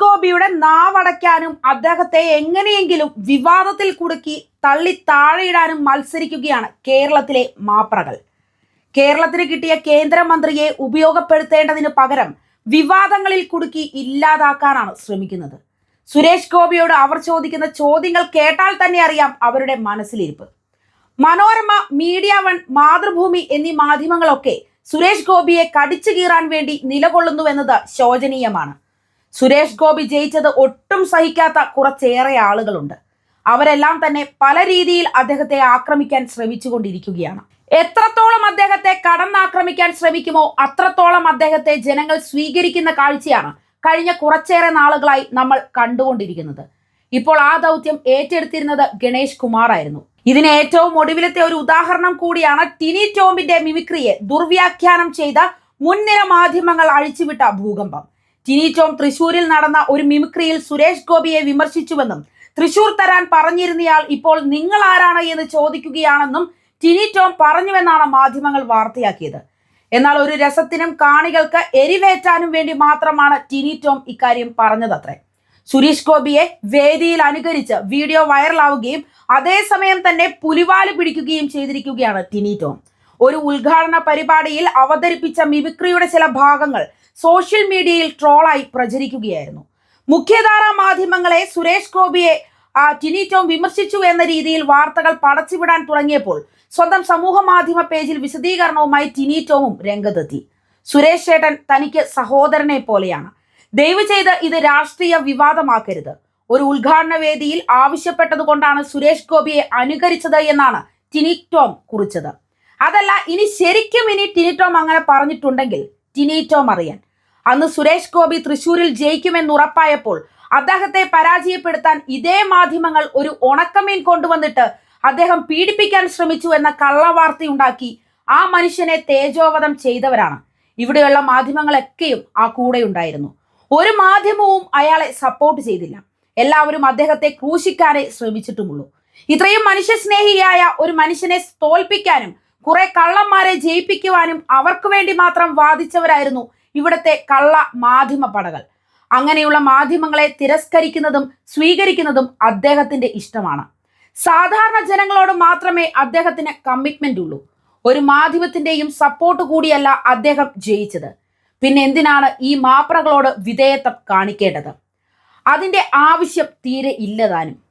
ഗോപിയുടെ നാവടയ്ക്കാനും അദ്ദേഹത്തെ എങ്ങനെയെങ്കിലും വിവാദത്തിൽ കുടുക്കി തള്ളി താഴെയിടാനും മത്സരിക്കുകയാണ് കേരളത്തിലെ മാപ്രകൾ. കേരളത്തിന് കിട്ടിയ കേന്ദ്രമന്ത്രിയെ ഉപയോഗപ്പെടുത്തേണ്ടതിന് പകരം വിവാദങ്ങളിൽ കുടുക്കി ഇല്ലാതാക്കാനാണ് ശ്രമിക്കുന്നത്. സുരേഷ് ഗോപിയോട് അവർ ചോദിക്കുന്ന ചോദ്യങ്ങൾ കേട്ടാൽ തന്നെ അറിയാം അവരുടെ മനസ്സിലിരിപ്പ്. മനോരമ മീഡിയ വൺ മാതൃഭൂമി എന്നീ മാധ്യമങ്ങളൊക്കെ സുരേഷ് ഗോപിയെ കടിച്ചു കീറാൻ വേണ്ടി നിലകൊള്ളുന്നുവെന്നത് ശോചനീയമാണ്. സുരേഷ് ഗോപി ജയിച്ചത് ഒട്ടും സഹിക്കാത്ത കുറച്ചേറെ ആളുകളുണ്ട്. അവരെല്ലാം തന്നെ പല രീതിയിൽ അദ്ദേഹത്തെ ആക്രമിക്കാൻ ശ്രമിച്ചുകൊണ്ടിരിക്കുകയാണ്. എത്രത്തോളം അദ്ദേഹത്തെ കടന്നാക്രമിക്കാൻ ശ്രമിക്കുമോ അത്രത്തോളം അദ്ദേഹത്തെ ജനങ്ങൾ സ്വീകരിക്കുന്ന കാഴ്ചയാണ് കഴിഞ്ഞ കുറച്ചേറെ നാളുകളായി നമ്മൾ കണ്ടുകൊണ്ടിരിക്കുന്നത്. ഇപ്പോൾ ആ ദൗത്യം ഏറ്റെടുത്തിരുന്നത് ഗണേഷ് കുമാർ ആയിരുന്നു. ഇതിന് ഏറ്റവും ഒടുവിലത്തെ ഒരു ഉദാഹരണം കൂടിയാണ് ടിനി ടോമിന്റെ മിമിക്രിയെ ദുർവ്യാഖ്യാനം ചെയ്ത മുൻനിര മാധ്യമങ്ങൾ അഴിച്ചുവിട്ട ഭൂകമ്പം. ടിനി ടോം തൃശൂരിൽ നടന്ന ഒരു മിമിക്രിയിൽ സുരേഷ് ഗോപിയെ വിമർശിച്ചുവെന്നും തൃശൂർ തരാൻ പറഞ്ഞിരുന്നയാൾ ഇപ്പോൾ നിങ്ങൾ ആരാണ് എന്ന് ചോദിക്കുകയാണെന്നും ടിനി ടോം പറഞ്ഞുവെന്നാണ് മാധ്യമങ്ങൾ വാർത്തയാക്കിയത്. എന്നാൽ ഒരു രസത്തിനും കാണികൾക്ക് എരിവേറ്റാനും വേണ്ടി മാത്രമാണ് ടിനി ടോം ഇക്കാര്യം പറഞ്ഞതത്രേ. സുരേഷ് ഗോപിയെ വേദിയിൽ അനുകരിച്ച് വീഡിയോ വൈറലാവുകയും അതേസമയം തന്നെ പുലിവാൽ പിടിക്കുകയും ചെയ്തിരിക്കുകയാണ് ടിനി ടോം ഒരു ഉദ്ഘാടന പരിപാടിയിൽ അവതരിപ്പിച്ച മിമിക്രിയുടെ ചില ഭാഗങ്ങൾ സോഷ്യൽ മീഡിയയിൽ ട്രോളായി പ്രചരിക്കുകയായിരുന്നു. മുഖ്യധാര മാധ്യമങ്ങളെ സുരേഷ് ഗോപിയെ ടിനി ടോം വിമർശിച്ചു എന്ന രീതിയിൽ വാർത്തകൾ പടച്ചുവിടാൻ തുടങ്ങിയപ്പോൾ സ്വന്തം സമൂഹ മാധ്യമ പേജിൽ വിശദീകരണവുമായി ടിനി ടോമും രംഗത്തെത്തി. സുരേഷ് ചേട്ടൻ തനിക്ക് സഹോദരനെ പോലെയാണ്. ദയവ് ചെയ്ത് ഇത് രാഷ്ട്രീയ വിവാദമാക്കരുത്. ഒരു ഉദ്ഘാടന വേദിയിൽ ആവശ്യപ്പെട്ടതുകൊണ്ടാണ് സുരേഷ് ഗോപിയെ അനുകരിച്ചത് എന്നാണ് ടിനി ടോം കുറിച്ചത്. അതല്ല ഇനി ശരിക്കും ഇനി ടിനി ടോം അങ്ങനെ പറഞ്ഞിട്ടുണ്ടെങ്കിൽ ടിനി ടോം അറിയാൻ. അന്ന് സുരേഷ് ഗോപി തൃശൂരിൽ ജയിക്കുമെന്ന് ഉറപ്പായപ്പോൾ അദ്ദേഹത്തെ പരാജയപ്പെടുത്താൻ ഇതേ മാധ്യമങ്ങൾ ഒരു ഉണക്കമീൻ കൊണ്ടുവന്നിട്ട് അദ്ദേഹം പീഡിപ്പിക്കാൻ ശ്രമിച്ചു എന്ന കള്ളവാർത്തയുണ്ടാക്കി ആ മനുഷ്യനെ തേജോവധം ചെയ്തവരാണ്. ഇവിടെയുള്ള മാധ്യമങ്ങളൊക്കെയും ആ കൂടെ ഉണ്ടായിരുന്നു ഒരു മാധ്യമവും അയാളെ സപ്പോർട്ട് ചെയ്തില്ല. എല്ലാവരും അദ്ദേഹത്തെ ക്രൂശിക്കാനേ ശ്രമിച്ചിട്ടുമുള്ളൂ. ഇത്രയും മനുഷ്യസ്നേഹിയായ ഒരു മനുഷ്യനെ തോൽപ്പിക്കാനും കുറെ കള്ളന്മാരെ ജയിപ്പിക്കുവാനും അവർക്ക് വേണ്ടി മാത്രം വാദിച്ചവരായിരുന്നു ഇവിടുത്തെ കള്ള മാധ്യമ പടകൾ. അങ്ങനെയുള്ള മാധ്യമങ്ങളെ തിരസ്കരിക്കുന്നതും സ്വീകരിക്കുന്നതും അദ്ദേഹത്തിന്റെ ഇഷ്ടമാണ്. സാധാരണ ജനങ്ങളോട് മാത്രമേ അദ്ദേഹത്തിന് കമ്മിറ്റ്മെന്റ് ഉള്ളൂ. ഒരു മാധ്യമത്തിന്റെയും സപ്പോർട്ട് കൂടിയല്ല അദ്ദേഹം ജയിച്ചത്. പിന്നെ എന്തിനാണ് ഈ മാപ്രകളോട് വിധേയത്വം കാണിക്കേണ്ടത്? അതിന്റെ ആവശ്യം തീരെ ഇല്ലതാനും